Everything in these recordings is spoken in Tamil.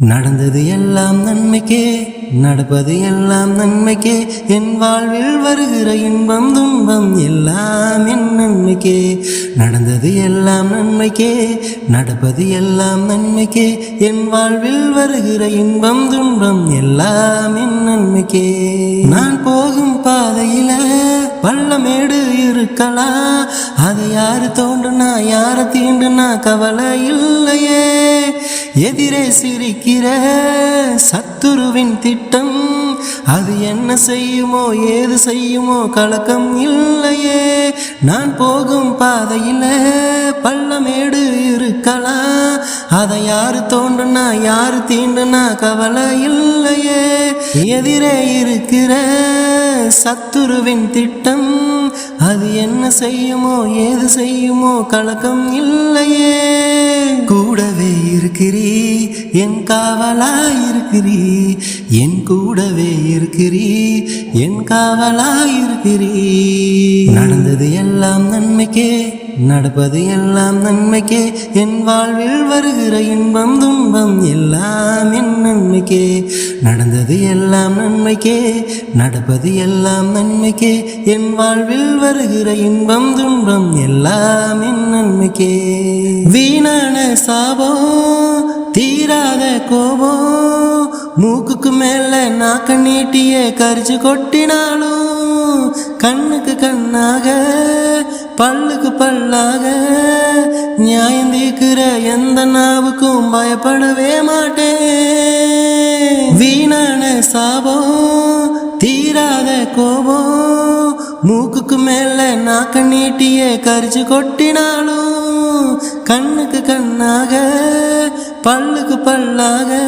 நடந்தது எல்லாம் நன்மைக்கே நடப்பது எல்லாம் நன்மைக்கே. என் வாழ்வில் வருகிற இன்பம் துன்பம் எல்லாம் என் நன்மைக்கே. நடந்தது எல்லாம் நன்மைக்கே நடப்பது எல்லாம் நன்மைக்கே. என் வாழ்வில் வருகிற இன்பம் துன்பம் எல்லாம் என் நன்மைக்கே. நான் போகும் பாதையில பள்ளமேடு இருக்கலாம். அதை யாரு தோண்டுனா யாரை தீண்டுனா கவலை இல்லையே. எதிரே சிரிக்கிற சத்துருவின் திட்டம் அது என்ன செய்யுமோ ஏது செய்யுமோ கலக்கம் இல்லையே. நான் போகும் பாதையில் பள்ளமேடு இருக்கலாம். அதை யாரு தோண்டுனா யாரு தீண்டுனா கவலை இல்லையே. எதிரே இருக்கிற சத்துருவின் திட்டம் அது என்ன செய்யுமோ ஏது செய்யுமோ கலக்கம் இல்லையே. இருக்கிறீ என் காவலா இருக்கிறீ என் கூடவே இருக்கிறீ என் காவலா இருக்கிறீ நடந்தது எல்லாம் நன்மைக்கே. நடப்பது எல்லாம் நன்மைக்கே. என் வாழ்வில் வருகிற இன்பம் துன்பம் எல்லாம் என் நன்மைக்கே. நடந்தது எல்லாம் நன்மைக்கே. நடப்பது எல்லாம் நன்மைக்கே. என் வாழ்வில் வருகிற இன்பம் துன்பம் எல்லாம் என் நன்மைக்கே. வீணான சாபம் தீராத கோபம் மூக்குக்கு மேல நாக்க நீட்டியே கரிச்சு கொட்டினாலும் கண்ணுக்கு கண்ணாக பல்லுக்கு பல்லாக நியாயம் தீர்க்கிற எந்த நாவுக்கும் பயப்படவே மாட்டேன். வீணான சாபம் தீராத கோபம் மூக்குக்கு மேல நாக்க நீட்டியே கரிச்சு கொட்டினாலும் கண்ணுக்கு கண்ணாக பல்லுக்கு பல்லாக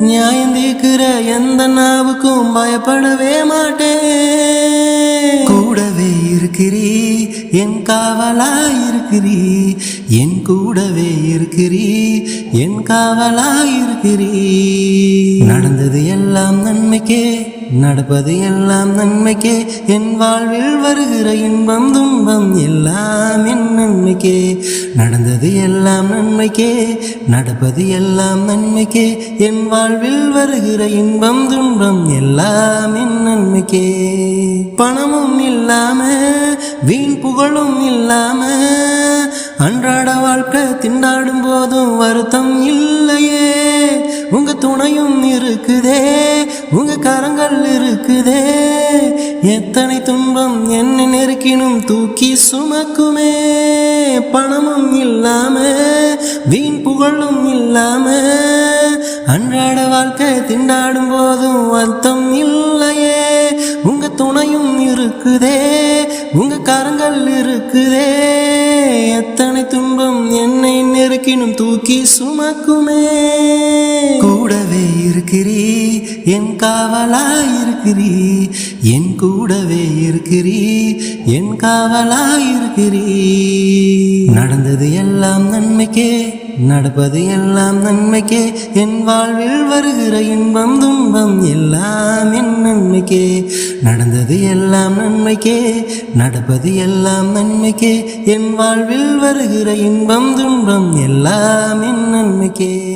நியாயம் தீர்க்கிற எந்த நாவுக்கும் பயப்படவே மாட்டேன். கூடவே இருக்கிறீ என் காவலாயிருக்கிறீ என் கூடவே இருக்கிறீ என் காவலாயிருக்கிறீ. நடந்தது எல்லாம் நன்மைக்கே நடப்பது எல்லாம் நன்மைக்கே என் வாழ்வில் வருகிற இன்பம் துன்பம் எல்லாம் என் நன்மைக்கே. நடந்தது எல்லாம் நன்மைக்கே நடப்பது எல்லாம் நன்மைக்கே என் வாழ்வில் வருகிற இன்பம் துன்பம் எல்லாம் என் நன்மைக்கே. பணமும் இல்லாம புகழும் இல்லாம அன்றாட வாழ்க்கை திண்டாடும் போதும் வருத்தம் இல்லையே. உங்க துணையும் இருக்குதே உங்க கரங்கள் இருக்குதே. எத்தனை துன்பம் என்ன நெருக்கினும் தூக்கி சுமக்குமே. பணமும் இல்லாம வீண் புகழும் இல்லாம அன்றாட வாழ்க்கை திண்டாடும் போதும் வருத்தம் இல்லையே. உங்க துணையும் இருக்குதே உங்க கரங்கள் இருக்குதே. எத்தனை துன்பம் என்னை நெருக்கினும் தூக்கி சுமக்குமே. கூடவே இருக்கிறீ என் காவலா இருக்கிறீ என் கூடவே இருக்கிறீ என் காவலா இருக்கிறீ நடந்தது எல்லாம் நன்மைக்கே. நடப்பது எல்லாம் நன்மைக்கே. என் வாழ்வில் வருகிற இன்பம் துன்பம் எல்லாம் என் நன்மைக்கே. நடந்தது எல்லாம் நன்மைக்கே. நடப்பது எல்லாம் நன்மைக்கே. என் வாழ்வில் வருகிற இன்பம் துன்பம் எல்லாம் என் நன்மைக்கே.